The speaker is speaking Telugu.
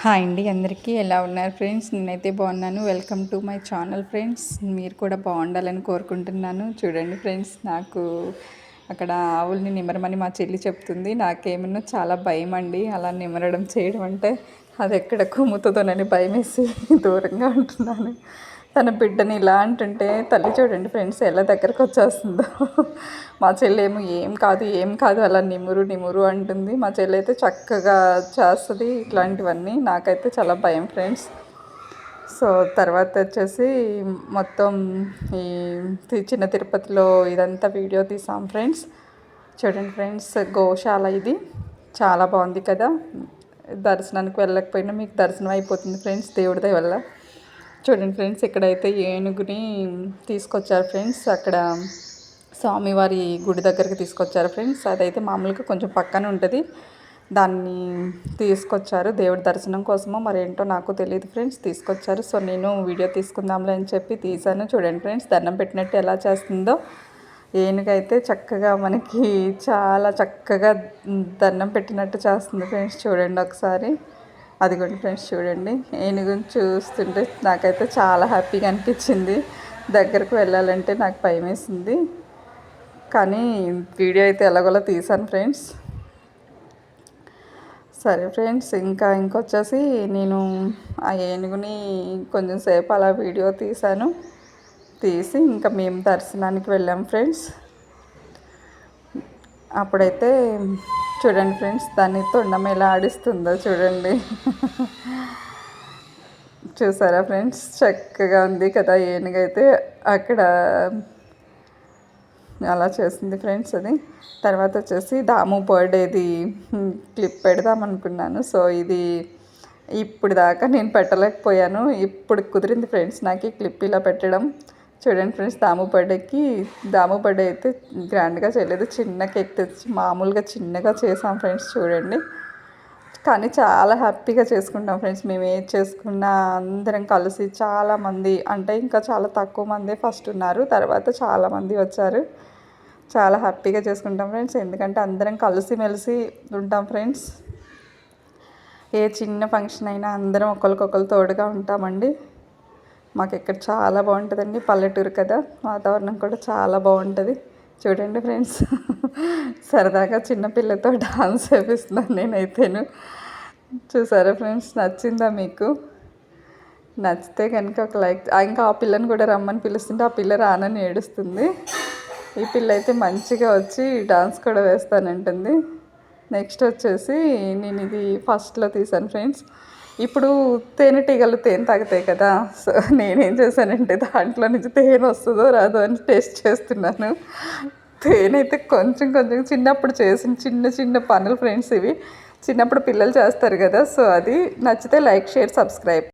హాయ్ అండి అందరికీ ఎలా ఉన్నారు ఫ్రెండ్స్? నేనైతే బాగున్నాను. Welcome to my channel friends. మీరు కూడా బాగుండాలని కోరుకుంటున్నాను. చూడండి ఫ్రెండ్స్ నాకు అక్కడ ఆవుల్ని నిమరమని మా చెల్లి చెప్తుంది. నాకేమన్నా చాలా భయం అండి. అలా నిమరడం చేయడం అంటే అది ఎక్కడ కుమ్ముతుందోనని భయం వేసి దూరంగా ఉంటున్నాను. తన బిడ్డని ఇలా అంటుంటే తల్లి చూడండి ఫ్రెండ్స్ ఎలా దగ్గరకు వచ్చేస్తుందో. మా చెల్లి ఏమో ఏం కాదు ఏం కాదు అలా నిమురు నిమురు అంటుంది. మా చెల్లి అయితే చక్కగా చేస్తుంది ఇట్లాంటివన్నీ. నాకైతే చాలా భయం ఫ్రెండ్స్. సో తర్వాత వచ్చేసి మొత్తం ఈ చిన్న తిరుపతిలో ఇదంతా వీడియో తీసాం ఫ్రెండ్స్. చూడండి ఫ్రెండ్స్ గోశాల ఇది. చాలా బాగుంది కదా. దర్శనానికి వెళ్ళకపోయినా మీకు దర్శనం అయిపోతుంది ఫ్రెండ్స్ దేవుడి వల్ల. చూడండి ఫ్రెండ్స్ ఇక్కడైతే ఏనుగుని తీసుకొచ్చారు ఫ్రెండ్స్. అక్కడ స్వామివారి గుడి దగ్గరికి తీసుకొచ్చారు ఫ్రెండ్స్. అదైతే మామూలుగా కొంచెం పక్కన ఉంటుంది. దాన్ని తీసుకొచ్చారు దేవుడి దర్శనం కోసమో మరేంటో నాకు తెలియదు ఫ్రెండ్స్ తీసుకొచ్చారు. సో నేను వీడియో తీసుకుందాంలే అని చెప్పి తీశాను. చూడండి ఫ్రెండ్స్ దండం పెట్టినట్టు ఎలా చేస్తుందో. ఏనుగైతే చక్కగా మనకి చాలా చక్కగా దండం పెట్టినట్టు చేస్తుంది ఫ్రెండ్స్. చూడండి ఒకసారి. అదిగోండి ఫ్రెండ్స్ చూడండి. ఏనుగుని చూస్తుంటే నాకైతే చాలా హ్యాపీగా అనిపించింది. దగ్గరకు వెళ్ళాలంటే నాకు భయం వేసింది. కానీ వీడియో అయితే ఎలాగోలా తీసాను ఫ్రెండ్స్. సరే ఫ్రెండ్స్ ఇంకా ఇంకొచ్చేసి నేను ఆ ఏనుగుని కొంచెం సేపు అలా వీడియో తీశాను. తీసి ఇంకా మేము దర్శనానికి వెళ్ళాం ఫ్రెండ్స్. అప్పుడైతే చూడండి ఫ్రెండ్స్ దాన్ని తొండం ఎలా ఆడిస్తుందో చూడండి. చూసారా ఫ్రెండ్స్? చక్కగా ఉంది కదా ఏనుగైతే అక్కడ అలా చేసింది ఫ్రెండ్స్ అది. తర్వాత వచ్చేసి దాము బర్త్డేది క్లిప్ పెడదాం అనుకున్నాను. సో ఇది ఇప్పుడు దాకా నేను పెట్టలేకపోయాను. ఇప్పుడు కుదిరింది ఫ్రెండ్స్ నాకు ఈ క్లిప్ ఇలా పెట్టడం. చూడండి ఫ్రెండ్స్ దాముపడ్డకి బర్త్డేకి అయితే గ్రాండ్గా చేయలేదు. చిన్న కేక్ తెచ్చి మామూలుగా చిన్నగా చేసాం ఫ్రెండ్స్ చూడండి. కానీ చాలా హ్యాపీగా చేసుకుంటాం ఫ్రెండ్స్. మేము ఏం చేసుకున్నా అందరం కలిసి చాలామంది అంటే ఇంకా చాలా తక్కువ మంది ఫస్ట్ ఉన్నారు. తర్వాత చాలామంది వచ్చారు. చాలా హ్యాపీగా చేసుకుంటాం ఫ్రెండ్స్. ఎందుకంటే అందరం కలిసిమెలిసి ఉంటాం ఫ్రెండ్స్. ఏ చిన్న ఫంక్షన్ అయినా అందరం ఒకరికొకరు తోడుగా ఉంటామండి. మాకు ఇక్కడ చాలా బాగుంటుందండి. పల్లెటూరు కదా వాతావరణం కూడా చాలా బాగుంటుంది. చూడండి ఫ్రెండ్స్ సరదాగా చిన్నపిల్లతో డాన్స్ చేపిస్తున్నాను నేనైతేను. చూసారా ఫ్రెండ్స్ నచ్చిందా మీకు? నచ్చితే కనుక ఒక లైక్ ఇంకా ఆ పిల్లని కూడా రమ్మని పిలుస్తుంటే ఆ పిల్ల రానని ఏడుస్తుంది. ఈ పిల్ల అయితే మంచిగా వచ్చి డాన్స్ కూడా వేస్తానంటుంది. నెక్స్ట్ వచ్చేసి నేను ఇది ఫస్ట్లో తీసాను ఫ్రెండ్స్. ఇప్పుడు తేనెటీగలు తేనె తాగుతాయి కదా సో నేనేం చేశానంటే దాంట్లో నుంచి తేనె వస్తుందో రాదో అని టేస్ట్ చేస్తున్నాను. తేనె అయితే కొంచెం కొంచెం చిన్నప్పుడు చేసిన చిన్న చిన్న పనులు ఫ్రెండ్స్ ఇవి. చిన్నప్పుడు పిల్లలు చేస్తారు కదా సో అది నచ్చితే లైక్ షేర్ సబ్స్క్రైబ్